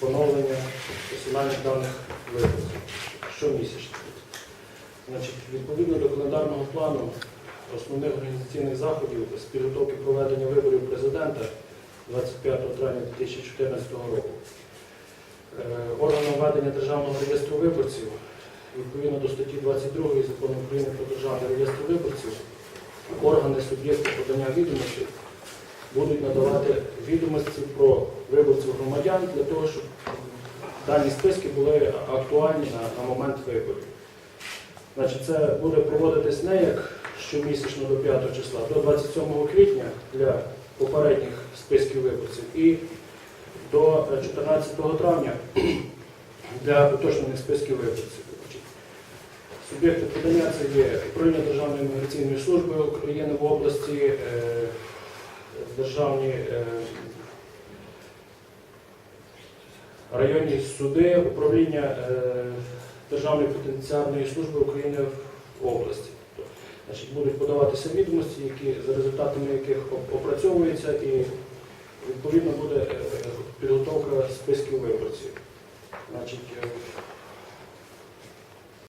поновлення персональних даних виборців щомісячно. Значить, відповідно до календарного плану основних організаційних заходів з підготовки проведення виборів президента 25 травня 2014 року. Е, Органом ведення Державного реєстру виборців відповідно до статті 22 закону України про Державний реєстр виборців органи суб'єкти подання відомостей будуть надавати відомості про виборців громадян для того, щоб дані списки були актуальні на, на момент виборів. Значить, це буде проводитись не як щомісячно до 5 числа, до 27 квітня для попередніх списків виборців і до е, 14 травня для уточнених списків виборців. Суб'єкти подання це є управління Державної міграційної служби України в області, е, державні районні суди, управління е, Державної потенціальної служби України в області. Значить, будуть подаватися відомості, які, за результатами яких опрацьовуються, і відповідно буде е, підготовка списків виборців. Значить, е,